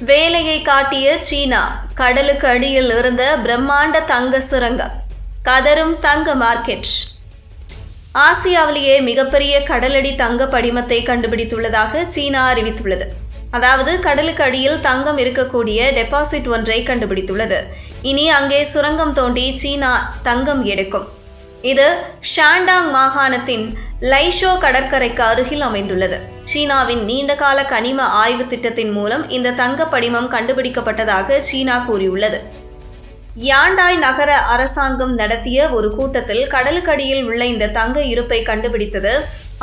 வேலையை காட்டிய சீனா கடலுக்கு அடியில் இருந்த பிரம்மாண்ட தங்க சுரங்கம் கதரும் தங்க மார்க்கெட். ஆசியாவிலேயே மிகப்பெரிய கடலடி தங்க படிமத்தை கண்டுபிடித்துள்ளதாக சீனா அறிவித்துள்ளது. அதாவது கடலுக்கு அடியில் தங்கம் இருக்கக்கூடிய டெபாசிட் ஒன்றை கண்டுபிடித்துள்ளது. இனி அங்கே சுரங்கம் தோண்டி சீனா தங்கம் எடுக்கும். இது ஷாண்டாங் மாகாணத்தின் லைஷோ கடற்கரைக்கு அருகில் அமைந்துள்ளது. சீனாவின் நீண்டகால கனிம ஆய்வு திட்டத்தின் மூலம் இந்த தங்க படிமம் கண்டுபிடிக்கப்பட்டதாக சீனா கூறியுள்ளது. யாண்டாய் நகர அரசாங்கம் நடத்திய ஒரு கூட்டத்தில் கடலுக்கடியில் உள்ள இந்த தங்க இருப்பை கண்டுபிடித்தது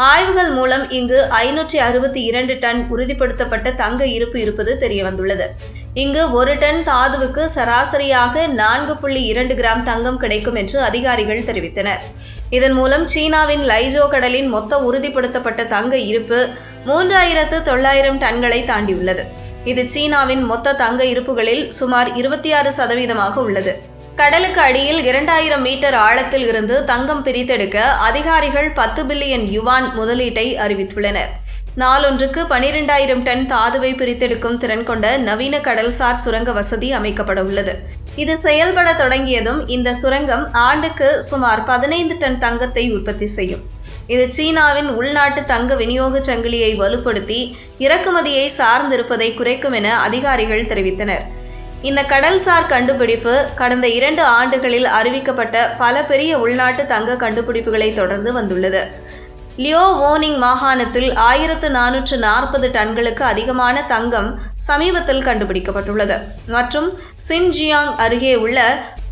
ஆய்வுகள் மூலம் இங்கு ஐநூற்றி அறுபத்தி இரண்டு டன் உறுதிப்படுத்தப்பட்ட தங்க இருப்பு இருப்பது தெரியவந்துள்ளது. இங்கு ஒரு டன் தாதுவுக்கு சராசரியாக நான்கு புள்ளி இரண்டு கிராம் தங்கம் கிடைக்கும் என்று அதிகாரிகள் தெரிவித்தனர். இதன் மூலம் சீனாவின் லைஜோ கடலின் மொத்த உறுதிப்படுத்தப்பட்ட தங்க இருப்பு மூன்றாயிரத்து தொள்ளாயிரம் டன்களை தாண்டியுள்ளது. இது சீனாவின் மொத்த தங்க இருப்புகளில் சுமார் இருபத்தி ஆறு சதவீதமாக உள்ளது. கடலுக்கு அடியில் இரண்டாயிரம் மீட்டர் ஆழத்தில் இருந்து தங்கம் பிரித்தெடுக்க அதிகாரிகள் பத்து பில்லியன் யுவான் முதலீட்டை அறிவித்துள்ளனர். நாளொன்றுக்கு பனிரெண்டாயிரம் டன் தாதுவை பிரித்தெடுக்கும் திறன் கொண்ட நவீன கடல்சார் சுரங்க வசதி அமைக்கப்பட உள்ளது. இது செயல்பட தொடங்கியதும் இந்த சுரங்கம் ஆண்டுக்கு சுமார் பதினைந்து டன் தங்கத்தை உற்பத்தி செய்யும். இது சீனாவின் உள்நாட்டு தங்க விநியோக சங்கிலியை வலுப்படுத்தி இறக்குமதியை சார்ந்திருப்பதை குறைக்கும் என அதிகாரிகள் தெரிவித்தனர். இந்த கடல்சார் கண்டுபிடிப்பு கடந்த இரண்டு ஆண்டுகளில் அறிவிக்கப்பட்ட பல பெரிய உள்நாட்டு தங்க கண்டுபிடிப்புகளை தொடர்ந்து வந்துள்ளது. லியோ ஓனிங் மாகாணத்தில் ஆயிரத்து நானூற்று நாற்பது டன்களுக்கு அதிகமான தங்கம் சமீபத்தில் கண்டுபிடிக்கப்பட்டுள்ளது. மற்றும் சின்ஜியாங் அருகே உள்ள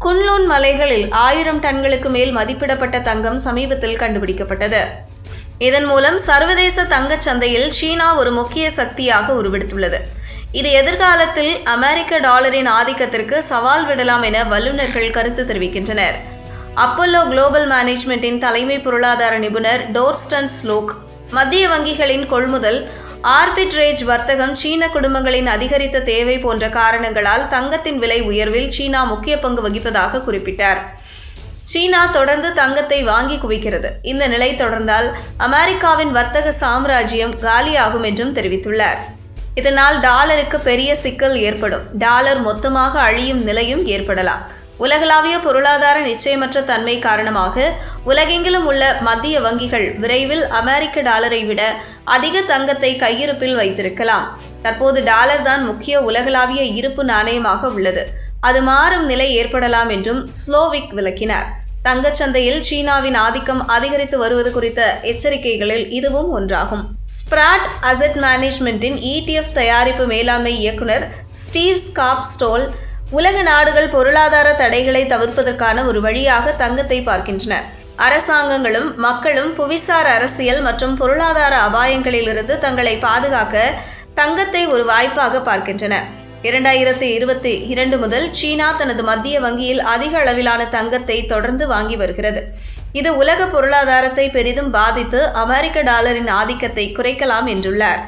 குன்லூன் மலைகளில் ஆயிரம் டன்களுக்கு மேல் மதிப்பிடப்பட்ட தங்கம் சமீபத்தில் கண்டுபிடிக்கப்பட்டது. இதன் மூலம் சர்வதேச தங்கச் சந்தையில் சீனா ஒரு முக்கிய சக்தியாக உருவெடுத்துள்ளது. இது எதிர்காலத்தில் அமெரிக்க டாலரின் ஆதிக்கத்திற்கு சவால் விடலாம் என வல்லுநர்கள் கருத்து தெரிவிக்கின்றனர். அப்பல்லோ குளோபல் மேனேஜ்மெண்ட்டின் தலைமை பொருளாதார நிபுணர் டோர்ஸ்டன் ஸ்லோக். மத்திய வங்கிகளின் கொள்முதல் ஆர்பிட்ரேஜ் வர்த்தகம் சீன குடும்பங்களின் அதிகரித்த தேவை போன்ற காரணங்களால் தங்கத்தின் விலை உயர்வில் சீனா முக்கிய பங்கு வகிப்பதாக குறிப்பிட்டார். சீனா தொடர்ந்து தங்கத்தை வாங்கி குவிக்கிறது. இந்த நிலை தொடர்ந்தால் அமெரிக்காவின் வர்த்தக சாம்ராஜ்யம் காலியாகும் என்றும் தெரிவித்துள்ளார். இதனால் டாலருக்கு பெரிய சிக்கல் ஏற்படும். டாலர் மொத்தமாக அழியும் நிலையும் ஏற்படலாம். உலகளாவிய பொருளாதார நிச்சயமற்ற தன்மை காரணமாக உலகெங்கிலும் உள்ள மத்திய வங்கிகள் விரைவில் அமெரிக்க டாலரை விட அதிக தங்கத்தை கையிருப்பில் வைத்திருக்கலாம். தற்போது டாலர் தான் முக்கிய உலகளாவிய இருப்பு நாணயமாக உள்ளது. அது மாறும் நிலை ஏற்படலாம் என்றும் ஸ்லோவிக் விளக்கினார். தங்கச்சந்தையில் சீனாவின் ஆதிக்கம் அதிகரித்து வருவது குறித்த எச்சரிக்கைகளில் இதுவும் ஒன்றாகும். ஸ்பிராட் அசெட் மேனேஜ்மெண்ட்டின் இடிஎஃப் தயாரிப்பு மேலாண்மை இயக்குனர் ஸ்டீவ் ஸ்காப் ஸ்டோல் உலக நாடுகள் பொருளாதார தடைகளை தவிர்ப்பதற்கான ஒரு வழியாக தங்கத்தை பார்க்கின்றன. அரசாங்கங்களும் மக்களும் புவிசார் அரசியல் மற்றும் பொருளாதார அபாயங்களிலிருந்து தங்களை பாதுகாக்க தங்கத்தை ஒரு வாய்ப்பாக பார்க்கின்றன. இரண்டாயிரத்தி இருபத்தி இரண்டு முதல் சீனா தனது மத்திய வங்கியில் அதிக அளவிலான தங்கத்தை தொடர்ந்து வாங்கி வருகிறது. இது உலக பொருளாதாரத்தை பெரிதும் பாதித்து அமெரிக்க டாலரின் ஆதிக்கத்தை குறைக்கலாம் என்றுள்ளார்.